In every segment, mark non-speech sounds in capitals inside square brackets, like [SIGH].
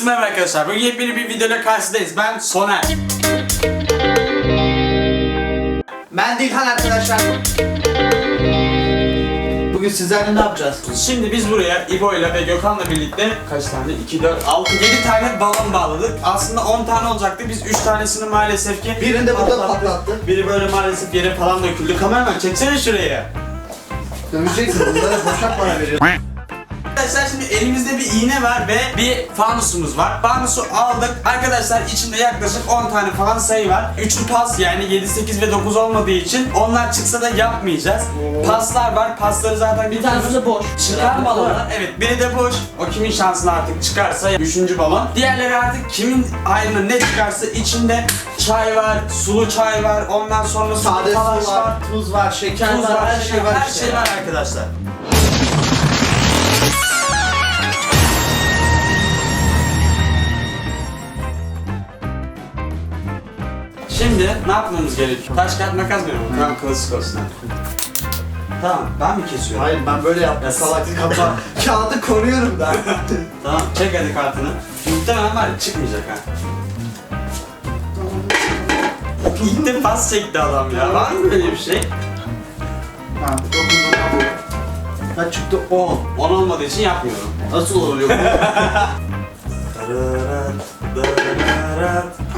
Herkese merhaba arkadaşlar. Bugün yepyeni bir videoyla karşınızdayız. Ben Soner. Ben Dilhan arkadaşlar. Bugün sizlerle ne yapacağız? Şimdi biz buraya İbo ile ve Gökhan'la birlikte kaç tane? 2, 4, 6, 7 tane balon bağladık. Aslında 10 tane olacaktı. Biz 3 tanesini maalesef ki Birini de burada patlattı. Biri böyle maalesef yere falan döküldü. Kameraman çeksene şuraya. Döveceksin bunlara boşak para veriyor. Arkadaşlar şimdi elimizde bir iğne var ve bir fanusumuz var. Fanusu aldık. Arkadaşlar içinde yaklaşık 10 tane falan sayı var. 3'ü pas yani 7, 8 ve 9 olmadığı için onlar çıksa da yapmayacağız. Paslar var. Pasları zaten bir tanesi de boş. Çıkan balonlar. Evet biri de boş. O kimin şansına artık çıkarsa 3. balon. Diğerleri artık kimin ayrına ne çıkarsa içinde çay var, sulu çay var, ondan sonra Sade su var, tuz var, şeker Tuz var, her şey var. her işte. şey var arkadaşlar. Ne yapmamız gerekiyor? Taş kağıt makas mı yapalım? Tamam klasik olsun hadi. Tamam ben mi kesiyorum? Hayır ben böyle yaptım. Ya Salaklık kapa. [LAUGHS] Kağıdı koruyorum da. Tamam çek hadi kartını. Muhtemelen var ya çıkmayacak ha. İlk de pas çekti adam ya. Var mı böyle bir şey? ha, dokundum. Kaç çıktı? 10. 10 olmadığı için yapmıyorum. Nasıl oluyor bu? [LAUGHS]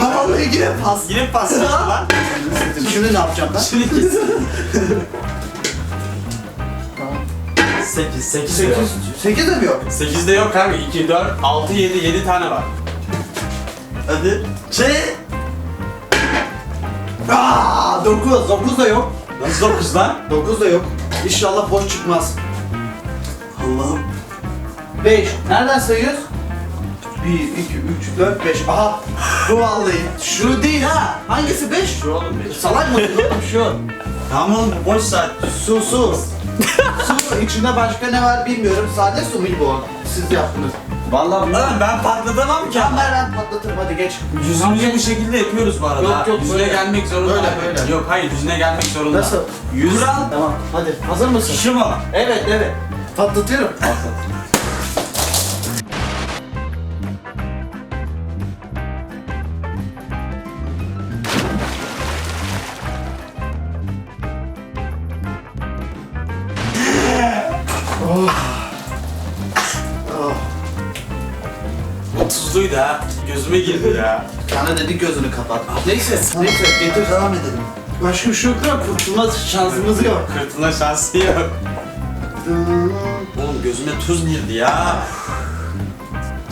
Ha vallahi yine pas. Yine pas çekti lan. [LAUGHS] Şimdi ne yapacağım ben? Şimdi kesin. 8, 8 8, 8 de mi yok? 8'de yok kanka. 2, 4, 6, 7, 7 tane var. Hadi. Şey. Aa 9, 9 da yok. Nasıl 9 lan? 9 da yok. İnşallah boş çıkmaz. Allah'ım. 5. Nereden sayıyoruz? 1, 2, 3, 4, 5. Aha. Bu vallahi. Şu değil ha. Hangisi 5? Şu oğlum 5. Salak mısın oğlum şu? Tamam oğlum bu boş saat. Su su. su içinde başka ne var bilmiyorum. Sade su bu? Siz yaptınız. Vallahi Lan ben patlatamam ki Tamam ama. ver ben patlatırım hadi geç. Yüzümüzü bu şekilde yapıyoruz bu arada. Yok, yok, yüzüne böyle. gelmek zorunda. Böyle, böyle. Yok hayır yüzüne gelmek zorunda. Nasıl? Yüz al. Tamam hadi. Hazır mısın? Şu mu? Evet evet. Patlatıyorum. Oh. Ha. Gözüme girdi ya. Sana dedik gözünü kapat. Neyse, neyse getir devam edelim. Başka bir şey yok da kurtulma şansımız yok. Kırtılma şansı yok. Oğlum gözüme tuz girdi ya.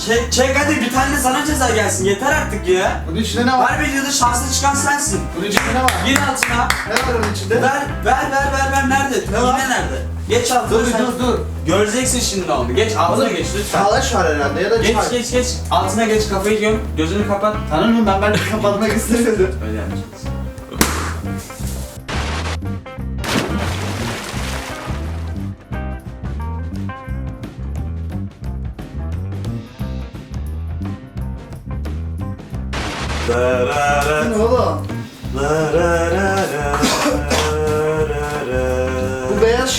Çek, çek hadi bir tane de sana ceza gelsin yeter artık ya. Bunun içinde ne var? Her videoda şanslı çıkan sensin. Bunun içinde ne var? Gir altına. Ne var onun içinde? Ver, ver, ver, ver, ver. Nerede? Ne var? Yine nerede? Geç altına Dur sen. dur dur. Göreceksin şimdi onu. Geç altına geç lütfen. Talaş var herhalde ya da Geç çay. geç geç. Altına geç kafayı göm. Gözünü kapat. Tanrım ben ben [LAUGHS] kapatmak istemiyordum. Öyle yapacağız. La la la Ne oğlum? la la la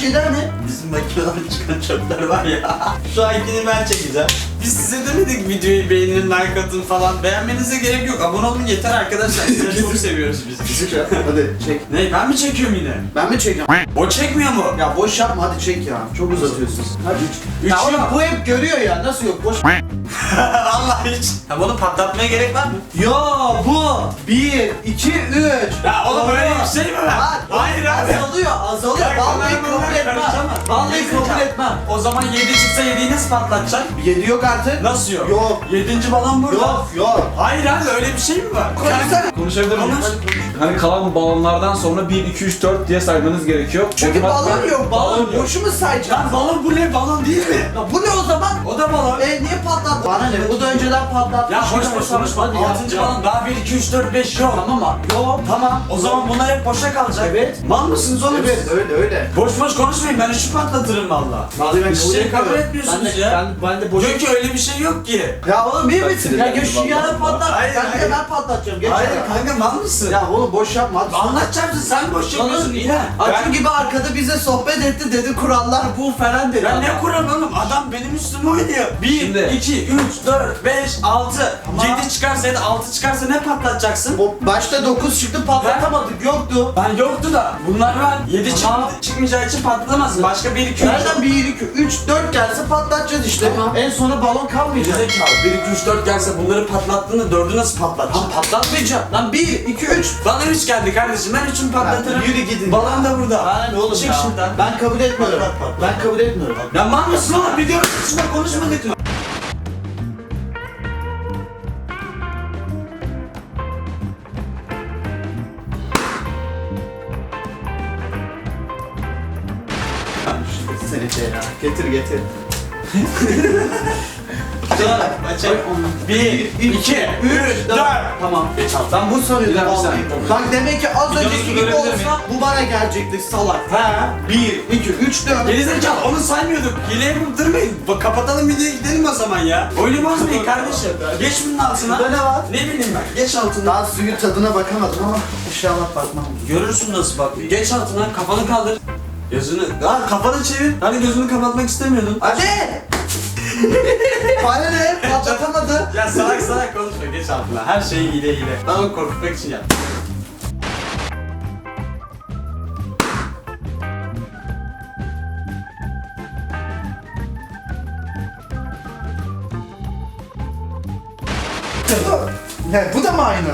şeyler ne? Bizim makineden çıkan çöpler var ya. [LAUGHS] Şu ankini ben çekeceğim. Biz size demedik videoyu beğenin, like atın falan. Beğenmenize gerek yok. Abone olun yeter arkadaşlar. Sizi [LAUGHS] çok seviyoruz biz. Hadi çek. Ne ben mi çekiyorum yine? Ben mi çekeceğim? O çekmiyor mu? Ya boş yapma hadi çek ya. Çok uzatıyorsun. Hadi. Üç ya oğlum bu hep görüyor ya. Nasıl yok? Boş. [LAUGHS] Allah hiç. Ha bunu patlatmaya gerek var mı? Yo bu. 1, 2, 3. Ya oğlum böyle bir şey mi var? Hayır abi. Azalıyor, azalıyor. Bak, Vallahi ben kabul bunlara etmem. karışamam. Vallahi kabul etmem. O zaman 7 çıksa 7'yi nasıl patlatacaksın? 7 yok artık. Nasıl yok? Yok. 7. balon burada. Yok, yok. Hayır abi öyle bir şey mi var? Konuşsana. Konuşabilir miyim? Konuş. Hani kalan balonlardan sonra 1, 2, 3, 4 diye saymanız gerekiyor. Çünkü balon yok, balon. yok. Boşu mu sayacağım? Lan balon bu ne? Balon değil mi? Ya bu ne o zaman? O da balon. E niye patlattı? Bana ne? Bu da önceden patlattı. Ya boş boş konuşma. Hadi ya. 6. balon daha 1, 2, 3, 4, 5 yok. Tamam mı? Yok. Tamam. O zaman bunlar hep boşa kalacak. Evet. Mal mısınız oğlum Evet siz? öyle öyle. Boş boş konuşmayın. Ben işi patlatırım valla. Vallahi ben Bir şey kabul etmiyorsunuz ben de, ya. Ben, ben de boş. Diyor ki öyle bir şey yok ki. Ya oğlum iyi misin? Ya vallahi. yana patlat. Hayır, ben hayır. ben patlatacağım. Geç Hayır yana. kanka mal mısın? Ya oğlum boş yapma. Hadi. Anlatacaksın sen boş yapıyorsun İlhan. Acun gibi arkada bize sohbet etti dedi kurallar bu falan dedi. Ya adam. ne kuran oğlum? Adam benim üstüme oynuyor. 1, Şimdi- 2, 3, 4, 5, 6. Ama- 7 çıkarsa ya da 6 çıkarsa ne patlatacaksın? O başta 9 çıktı patlatamadık yoktu. Ben yoktu da bunlar var. 7 Tamam. çıkmayacağı için patlatamazsın. Başka 1 2 3 Nereden 1, 2, 3, 4 gelse patlatacağız işte. Tamam. En sona balon kalmayacak. Zekalı 1 2 3 4 gelse bunları patlattığında 4'ü nasıl patlatacaksın? Lan patlatmayacağım. Lan 1, 2, 3. Bana 3 geldi kardeşim. Ben 3'ünü patlatırım. yürü gidin. Balon da burada. Lan oğlum Çık ya. şuradan. Ben kabul etmiyorum. Patlat, patlat. Ben kabul etmiyorum. Ya mal mısın oğlum? Video içinde konuşmadık mı? Getir getir. 1, 2, 3, 4. Tamam. Ben bu Bir bir vallahi. saniye. Bak demek ki az önceki gibi görebilir olsa bu bana gelecekti salak. Ha. 1, 2, 3, 4. Gerizekalı onu saymıyorduk. Hile yapıp durmayın. Bak kapatalım videoyu gidelim o zaman ya. Oyunu bozmayın kardeşim. Geç bunun altına. Ne var? Ne bileyim ben. Geç altına. Daha suyun tadına bakamadım ama inşallah bakmam. Görürsün nasıl bak. Geç altına kafanı kaldır. Gözünü. Ha kafanı çevir. Hani gözünü kapatmak istemiyordun. Hadi! Bana ne? Patlatamadı. Ya salak salak konuşma geç altına. Her şeyi hile hile. Ben onu korkutmak için yaptım. Ne? Bu da mı aynı?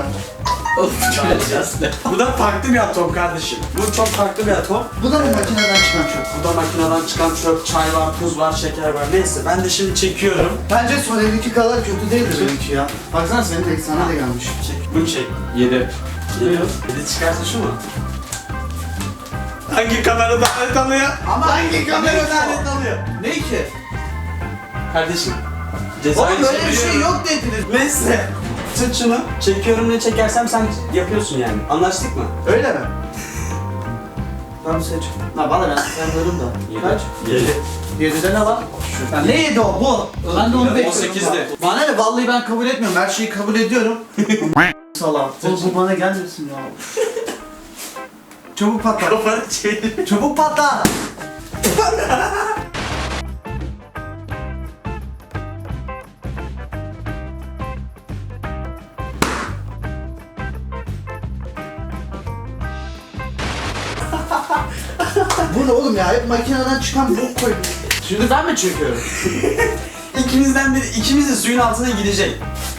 Bu da farklı bir atom kardeşim. Bu çok farklı bir atom. Bu da mı makineden çıkan çöp? Bu da makineden çıkan çöp, çay var, tuz var, şeker var. Neyse ben de şimdi çekiyorum. Bence son evdeki kadar kötü değildir benimki ya. Baksana senin tek sana da gelmiş. Çek. Bunu çek. 7. Geliyor. Bir de çıkarsa şu mu? Hangi kamera daha net alıyor? Ama hangi kamera daha daha net alıyor? Ne ki? Kardeşim. Oğlum böyle bir şey yok dediniz. Neyse. Tut şunu. Çekiyorum ne çekersem sen yapıyorsun yani. Anlaştık mı? Öyle mi? Tamam seç. La bana ben sayamıyorum da. Kaç? 7. 7'de ne var? Ya ne 7 o bu? Ben de onu On bekliyorum. sekizde. Bana ne vallahi ben kabul etmiyorum. Her şeyi kabul ediyorum. [LAUGHS] Salam. Bu, bu bana gelmesin ya. Çabuk patla. Kafanı çevir. Çabuk patla. Oğlum ya? Hep makineden çıkan bok koydum. Şimdi ben mi çekiyorum? [LAUGHS] İkimizden biri, ikimiz de suyun altına gidecek.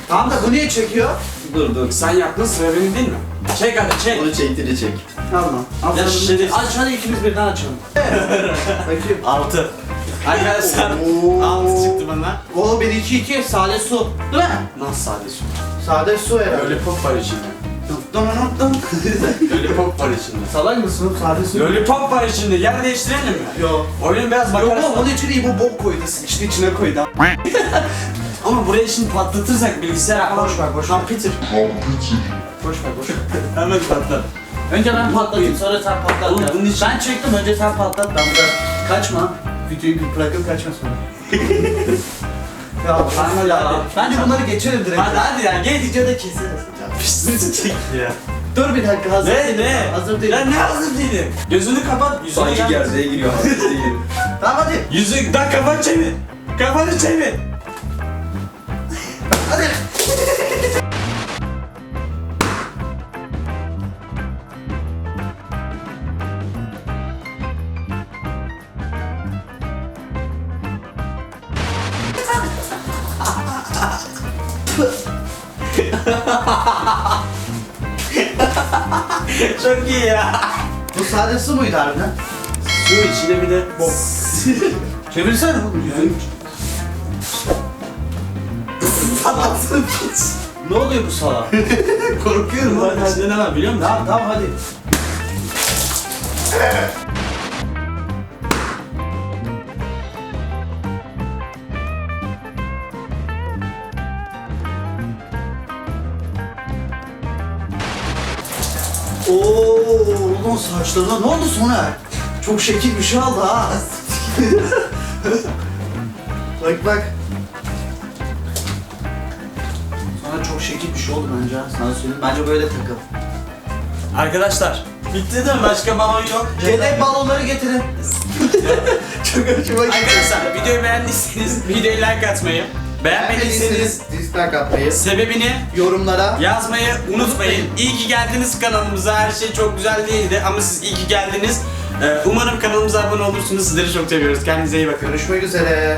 Tamam da bu niye çekiyor? Dur dur. Sen yaptın sıra benim değil mi? Çek hadi çek. Onu çektiğini çek. Tamam. Al Ya şimdi- Aç hadi ikimiz birden açalım. [LAUGHS] Bakayım. 6. Arkadaşlar Oo. 6 çıktı bana. O 1 2 2 sade su. Değil mi? Nasıl sadece? Sade su herhalde. Lollipop var içinde. Dum dum. Lollipop var içinde. Salak mısın? Sade su. Lollipop var içinde. Yer değiştirelim mi? Yok. Oyunun biraz Yok bakarız. oğlum onun içine bu bok koydu. İçine içine koydu. [LAUGHS] Ama buraya şimdi patlatırsak bilgisayar Boş ver, boş ver. Lan Peter. Boş ver boş ver. [LAUGHS] Hemen patlat. Önce ben patlatayım sonra sen patlat. Oğlum ya. bunun için- Ben çektim önce sen patlat ben biraz kaçma. Videoyu bir bırakıp kaçma sonra. [LAUGHS] ya Hadi, ya. Bence bunları geçelim direkt. Hadi hadi ya gel. Videoda keseriz. Çek ya. Dur bir dakika hazır Ne değilim. ne? Hazır değilim. Ya ne hazır değilim? Gözünü kapat. Yüzüne Sanki gerdeğe giriyor. [LAUGHS] Tamam hadi. Yüzü da kafanı çevir. Kafanı çevir. [LAUGHS] Hadi. [LAUGHS] [LAUGHS] Çok iyi ya. Bu sade su muydu harbiden? Su içine bir de bok. [LAUGHS] Çevirsene oğlum yüzünü. Patlatsın pis. Ne oluyor bu sana? Korkuyorum. İçinde ne var biliyor musun? tamam tamam hadi. Oo, ulan saçlarına ne oldu sonra? Çok şekil bir şey oldu ha. [LAUGHS] bak bak. Sana çok şekil bir şey oldu bence ha. Sana söyleyeyim. Bence böyle takıl. Arkadaşlar bitti de başka balon yok. Yedek balonları getirin. [LAUGHS] çok hoşuma gitti. Arkadaşlar videoyu beğendiyseniz videoyu like atmayı, Beğenmediyseniz dislike atmayı, sebebini yorumlara yazmayı unutmayın. İyi ki geldiniz kanalımıza. Her şey çok güzel değildi ama siz iyi ki geldiniz. Ee, Umarım kanalımıza abone olursunuz. Sizleri çok seviyoruz. Kendinize iyi bakın. görüşmek üzere.